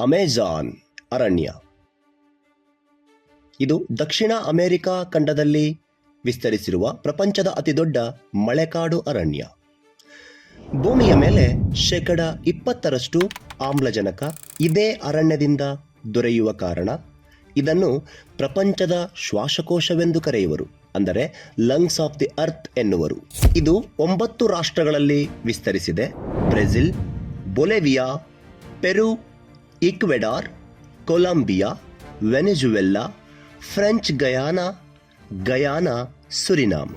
Amazon, ಅರಣ್ಯ. ಇದು ದಕ್ಷಿಣ America ಖಂಡದಲ್ಲಿ ವಿಸ್ತರಿಸಿರುವ ಪ್ರಪಂಚದ ಅತಿದೊಡ್ಡ ಮಳೆಕಾಡು ಅರಣ್ಯ. ಭೂಮಿಯ ಮೇಲೆ ಶೇಕಡ ಇಪ್ಪತ್ತರಷ್ಟು ಆಮ್ಲಜನಕ ಇದೇ ಅರಣ್ಯದಿಂದ ದೊರೆಯುವ ಕಾರಣ ಇದನ್ನು ಪ್ರಪಂಚದ ಶ್ವಾಸಕೋಶವೆಂದು ಕರೆಯುವರು, ಅಂದರೆ ಲಂಗ್ಸ್ ಆಫ್ ದಿ ಅರ್ತ್ ಎನ್ನುವರು. ಇದು ಒಂಬತ್ತು ರಾಷ್ಟ್ರಗಳಲ್ಲಿ ವಿಸ್ತರಿಸಿದೆ, Brazil, Bolivia, Peru Ecuador, Colombia, Venezuela, French Guiana Guyana, Suriname.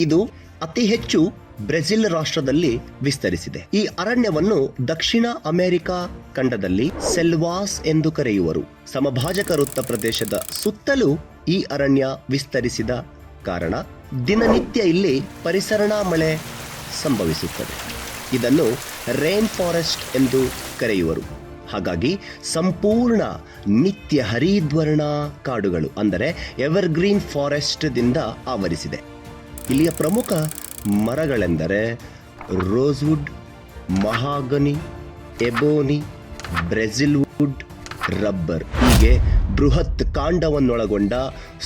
ಇದು ಅತಿ ಹೆಚ್ಚು ಬ್ರೆಜಿಲ್ ರಾಷ್ಟ್ರದಲ್ಲಿ ವಿಸ್ತರಿಸಿದೆ. ಈ ಅರಣ್ಯವನ್ನು ದಕ್ಷಿಣ ಅಮೆರಿಕಾ ಖಂಡದಲ್ಲಿ ಸೆಲ್ವಾಸ್ ಎಂದು ಕರೆಯುವರು. ಸಮಭಾಜಕ ವೃತ್ತ ಪ್ರದೇಶದ ಸುತ್ತಲೂ ಈ ಅರಣ್ಯ ವಿಸ್ತರಿಸಿದ ಕಾರಣ ದಿನನಿತ್ಯ ಇಲ್ಲಿ ಪರಿಸರಣಾ ಮಳೆ ಸಂಭವಿಸುತ್ತದೆ. ಇದನ್ನು ರೇನ್ ಫಾರೆಸ್ಟ್ ಎಂದು ಕರೆಯುವರು. ಹಾಗಾಗಿ ಸಂಪೂರ್ಣ ನಿತ್ಯ ಹರಿದ್ವರ್ಣ ಕಾಡುಗಳು, ಅಂದರೆ ಎವರ್ಗ್ರೀನ್ ಫಾರೆಸ್ಟ್ದಿಂದ ಆವರಿಸಿದೆ. ಇಲ್ಲಿಯ ಪ್ರಮುಖ ಮರಗಳೆಂದರೆ rosewood mahogany ebony Brazil wood rubber ಹೀಗೆ ಬೃಹತ್ ಕಾಂಡವನ್ನೊಳಗೊಂಡ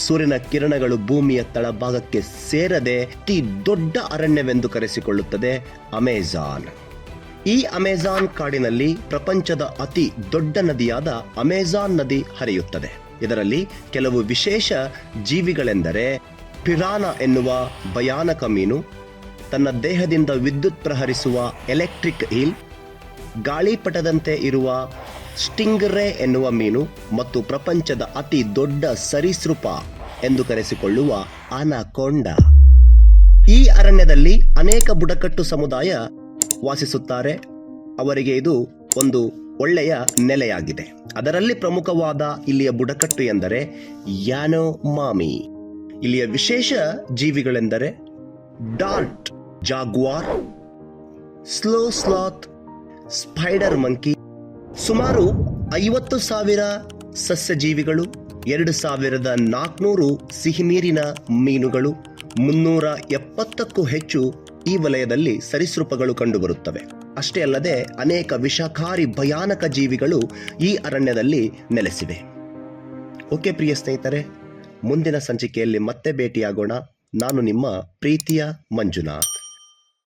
ಸೂರ್ಯನ ಕಿರಣಗಳು ಭೂಮಿಯ ತಳಭಾಗಕ್ಕೆ ಸೇರದೆ ಅತಿ ದೊಡ್ಡ ಅರಣ್ಯವೆಂದು ಕರೆಸಿಕೊಳ್ಳುತ್ತದೆ ಅಮೆಜಾನ್. ಈ ಅಮೆಜಾನ್ ಕಾಡಿನಲ್ಲಿ ಪ್ರಪಂಚದ ಅತಿ ದೊಡ್ಡ ನದಿಯಾದ ಅಮೆಜಾನ್ ನದಿ ಹರಿಯುತ್ತದೆ. ಇದರಲ್ಲಿ ಕೆಲವು ವಿಶೇಷ ಜೀವಿಗಳೆಂದರೆ ಪಿರಾನ ಎನ್ನುವ ಭಯಾನಕ ಮೀನು, ತನ್ನ ದೇಹದಿಂದ ವಿದ್ಯುತ್ ಪ್ರಹರಿಸುವ ಎಲೆಕ್ಟ್ರಿಕ್ ಈಲ್ ಗಾಳಿಪಟದಂತೆ ಇರುವ ಸ್ಟಿಂಗ್ರೆ ಎನ್ನುವ ಮೀನು ಮತ್ತು ಪ್ರಪಂಚದ ಅತಿ ದೊಡ್ಡ ಸರೀಸೃಪ ಎಂದು ಕರೆಸಿಕೊಳ್ಳುವ ಅನಕೊಂಡ ಈ ಅರಣ್ಯದಲ್ಲಿ ಅನೇಕ ಬುಡಕಟ್ಟು ಸಮುದಾಯ ವಾಸಿಸುತ್ತಾರೆ. ಅವರಿಗೆ ಇದು ಒಂದು ಒಳ್ಳೆಯ ನೆಲೆಯಾಗಿದೆ. ಅದರಲ್ಲಿ ಪ್ರಮುಖವಾದ ಇಲ್ಲಿಯ ಬುಡಕಟ್ಟು ಎಂದರೆ ಯಾನೋ ಮಾಮಿ. ಇಲ್ಲಿಯ ವಿಶೇಷ ಜೀವಿಗಳೆಂದರೆ dart jaguar, slow sloth, spider monkey. ಸುಮಾರು ಐವತ್ತು ಸಾವಿರ ಸಸ್ಯಜೀವಿಗಳು, ಎರಡು ಸಾವಿರದ ನಾಲ್ಕುನೂರು ಸಿಹಿನೀರಿನ ಮೀನುಗಳು, ಮುನ್ನೂರ ಎಪ್ಪತ್ತಕ್ಕೂ ಹೆಚ್ಚು ಈ ವಲಯದಲ್ಲಿ ಸರೀಸೃಪಗಳು ಕಂಡುಬರುತ್ತವೆ. ಅಷ್ಟೇ ಅಲ್ಲದೆ ಅನೇಕ ವಿಷಕಾರಿ ಭಯಾನಕ ಜೀವಿಗಳು ಈ ಅರಣ್ಯದಲ್ಲಿ ನೆಲೆಸಿವೆ. ಓಕೆ ಪ್ರಿಯ ಸ್ನೇಹಿತರೆ, ಮುಂದಿನ ಸಂಚಿಕೆಯಲ್ಲಿ ಮತ್ತೆ ಭೇಟಿಯಾಗೋಣ. ನಾನು ನಿಮ್ಮ ಪ್ರೀತಿಯ ಮಂಜುನಾಥ್.